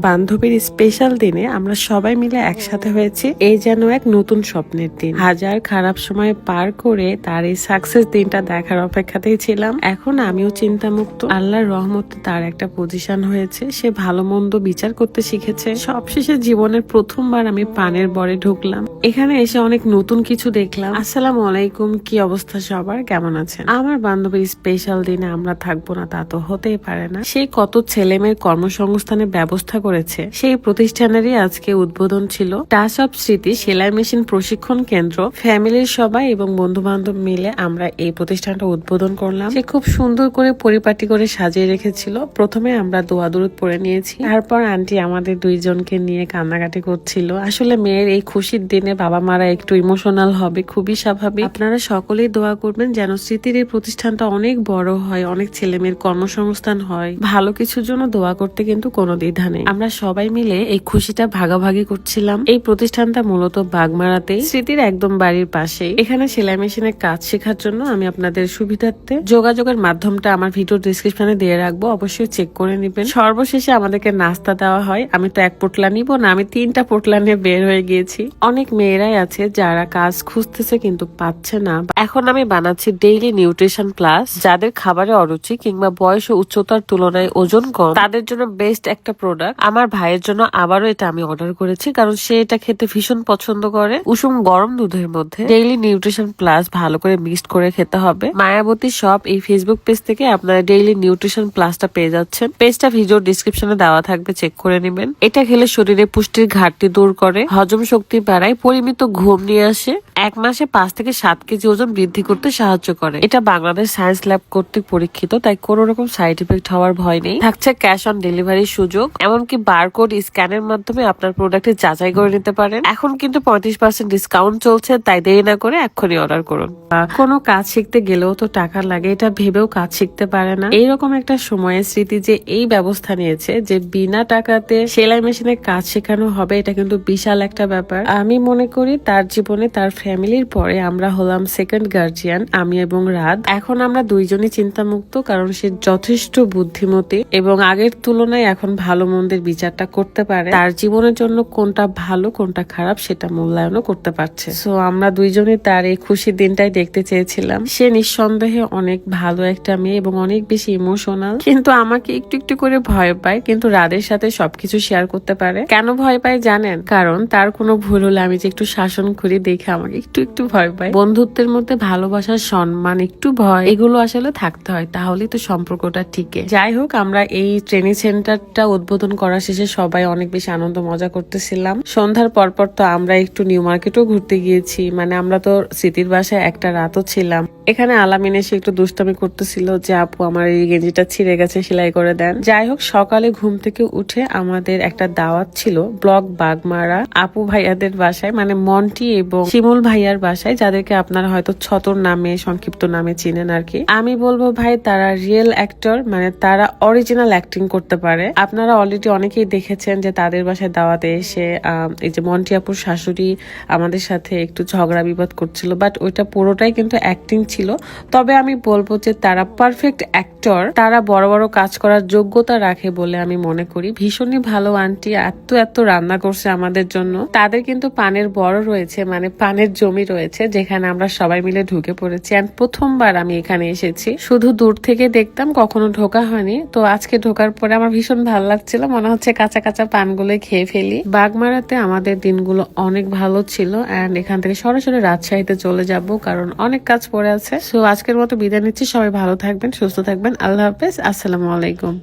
বান্ধবীর স্পেশাল দিনে আমরা সবাই মিলে একসাথে হয়েছি। এই যেন এক নতুন স্বপ্নের দিন। হাজার খারাপ সময় পার করে তার এই সাকসেস দিনটা দেখার অপেক্ষাতেই ছিলাম। এখন আমিও চিন্তামুক্ত। আল্লাহর রহমতে তার একটা পজিশন হয়েছে। সে ভালো মন্দ বিচার করতে শিখেছে। সবশেষে জীবনের প্রথমবার আমি পানের বরে ঢুকলাম। এখানে এসে অনেক নতুন কিছু দেখলাম। আসসালামু আলাইকুম, কি অবস্থা সবার? কেমন আছেন? আমার বান্ধবীর স্পেশাল দিনে আমরা থাকব না তা তো হতেই পারে না। সেই কত ছেলে মেয়ের কর্মসংস্থানের ব্যবস্থা করেছে। সেই প্রতিষ্ঠানেরই আজকে উদ্বোধন ছিল টাচ অফ স্মৃতি সেলাই মেশিন প্রশিক্ষণ কেন্দ্র। ফ্যামিলির সবাই এবং বন্ধু বান্ধব মিলে আমরা এই প্রতিষ্ঠানটা উদ্বোধন করলাম। সে খুব সুন্দর করে পরিপাটি করে সাজিয়ে রেখেছিল। প্রথমে আমরা দোয়া দূরত পরে নিয়েছি। তারপর আন্টি আমাদের দুইজনকে নিয়ে কান্নাকাটি করছিল। আসলে মেয়ের এই খুশির দিনে বাবা মারা একটু ইমোশনাল হবে, খুবই স্বাভাবিক। আপনারা সকলেই দোয়া করবেন যেন স্মৃতির এই প্রতিষ্ঠানটা অনেক বড় হয়, অনেক ছেলে মেয়ের কর্মসংস্থান হয়। ভালো কিছুর জন্য দোয়া করতে কিন্তু কোনো দ্বিধা নেই। আমরা সবাই মিলে এই খুশিটা ভাগাভাগি করছিলাম। এই প্রতিষ্ঠানটা মূলত বাগমারাতে, স্মৃতির একদম বাড়ির পাশে এখানে সেলাই মেশিনের কাজ শেখার জন্য আমি আপনাদের সুবিধার্থে যোগাযোগের মাধ্যমটা আমার ভিডিও ডিসক্রিপশনে দিয়ে রাখব। অবশ্যই চেক করে নেবেন। সর্বশেষে আমাদেরকে নাস্তা দেওয়া হয়। আমি তো এক পোটলা নিব না, আমি তিনটা পোটলা নিয়ে বের হয়ে গিয়েছি। অনেক মেয়েরাই আছে যারা কাজ খুঁজতেছে কিন্তু পাচ্ছে না। এখন আমি বানাচ্ছি ডেইলি নিউট্রিশন প্লাস যাদের খাবারে অরুচি কিংবা বয়স ও উচ্চতার তুলনায় ওজন কম, তাদের জন্য বেস্ট একটা প্রোডাক্ট আমার ভাইয়ের জন্য আবারও এটা আমি অর্ডার করেছি, কারণ সে এটা খেতে ভীষণ পছন্দ করে। উষুম গরম দুধের মধ্যে ডেইলি নিউট্রিশন প্লাস ভালো করে মিক্সড করে খেতে হবে। মায়াবতী সব এই ফেসবুক পেজ থেকে আপনারা ডেইলি নিউট্রিশন প্লাসটা পেয়ে যাচ্ছেন। পেজটা ভিডিও ডিসক্রিপশনে দেওয়া থাকবে চেক করে নেবেন। এটা খেলে শরীরে পুষ্টির ঘাটতি দূর করে, হজম শক্তি বাড়ায়, পরিমিত ঘুম নিয়ে আসে, এক মাসে পাঁচ থেকে সাত কেজি ওজন বৃদ্ধি করতে সাহায্য করে। এটা বাংলাদেশ সায়েন্স ল্যাব কর্তৃক পরীক্ষিত, তাই কোনো রকম সাইড ইফেক্ট হওয়ার ভয় নেই। থাকছে ক্যাশ অন ডেলিভারির সুযোগ, এমনকি বারকোড স্ক্যানের মাধ্যমে আপনার প্রোডাক্টে যাচাই করে নিতে পারেন। এখন কিন্তু পঁয়ত্রিশ পার্সেন্ট ডিসকাউন্ট চলছে, তাই দেরি না করে এক্ষুনি অর্ডার করুন। কোনো কাজ শিখতে গেলেও তো টাকা লাগে, এটা ভেবেও কাজ শিখতে পারে না। এইরকম একটা সময়ে স্মৃতি যে এই ব্যবস্থা নিয়েছে, যে বিনা টাকাতে সেলাই মেশিনে কাজ শেখানো হবে, এটা কিন্তু বিশাল একটা ব্যাপার। আমি মনে করি তার জীবনে তার ফ্যামিলির পরে আমরা হলাম সেকেন্ড গার্জিয়ান আমি এবং রাত এখন আমরা দুইজনই চিন্তামুক্ত, কারণ সে যথেষ্ট বুদ্ধিমতী এবং আগের তুলনায় এখন ভালো মন্দের বিচারটা করতে পারে। তার জীবনের জন্য কোনটা ভালো, কোনটা খারাপ সেটা মূল্যায়নও করতে পারছে। সো আমরা দুইজনে তার এই খুশির দিনটাই দেখতে চেয়েছিলাম। সে নিঃসন্দেহে অনেক ভালো একটা মেয়ে এবং অনেক বেশি ইমোশনাল কিন্তু আমাকে একটু একটু করে ভয় পায়, কিন্তু রাদের সাথে সবকিছু শেয়ার করতে পারে। কেন ভয় পায় জানেন? কারণ তার কোনো ভুল হলে আমি যে একটু শাসন করি দেখে আমাকে একটু একটু ভয় পায়। বন্ধুত্বের মধ্যে ভালোবাসার সম্মান, একটু ভয়, এগুলো আসলে থাকতে হয়। তাহলেই তো সম্পর্কটা টিকে যাই হোক, আমরা এই ট্রেনিং সেন্টারটা উদ্বোধন করা শেষে সবাই অনেক বেশি আনন্দ, মজা করতেছিলাম। সন্ধ্যার পরপর তো আমরা একটু নিউ মার্কেটও ঘুরতে গিয়েছি। মানে আমরা তো স্মৃতির বাসায় একটা রাতও ছিলাম। এখানে আলামিন এসে একটু দুষ্টামি করতেছিল যে, আপু, আমার এই গেঞ্জিটা ছিঁড়ে গেছে, সেলাই করে দেন। যাই হোক, সকালে ঘুম থেকে উঠে আমাদের একটা দাওয়াত ছিল ব্লক বাগমারা। আপু ভাইয়াদের বাসায় মানে মন্টি এবং শিমুল ভাইয়ার বাসায়, যাদেরকে আপনারা হয়তো ছতর নামে, সংক্ষিপ্ত নামে চিনেন আর কি। আমি বলব ভাই, তারা রিয়েল অ্যাক্টর মানে তারা অরিজিনাল অ্যাক্টিং করতে পারে। আপনারা অলরেডি অনেকেই দেখেছেন যে তাদের বাসায় দাওয়াতে এসে এই যে মন্টি আপুর শাশুড়ি আমাদের সাথে একটু ঝগড়া বিবাদ করছিল বাট ওইটা পুরোটাই কিন্তু অ্যাক্টিং ছিল। তবে আমি বলব যে তারা পারফেক্ট অ্যাক্টর তারা বড় বড় কাজ করার যোগ্যতা রাখে বলে আমি মনে করি। ভীষণই ভালো আন্টি, এত এত রান্না করছে আমাদের জন্য। তাদের কিন্তু পানের বড় রয়েছে মানে পানের জমি রয়েছে, যেখানে আমরা সবাই মিলে ঢুকে পড়েছি। আর প্রথমবার আমি এখানে এসেছি। শুধু দূর থেকে দেখতাম, কখনো ঢোকা হয়নি। তো আজকে ঢোকার পরে আমার ভীষণ ভালো লাগছিল, মনে হচ্ছে কাঁচা কাঁচা পানগুলো খেয়ে ফেলি। বাগমারাতে আমাদের দিনগুলো অনেক ভালো ছিল অ্যান্ড এখান থেকে সরাসরি রাজশাহীতে চলে যাব কারণ অনেক কাজ পড়ে আছে। সো আজকের মতো বিদায় নিচ্ছি। সবাই ভালো থাকবেন, সুস্থ থাকবেন। আল্লাহ হাফেজ। আসসালামু আলাইকুম।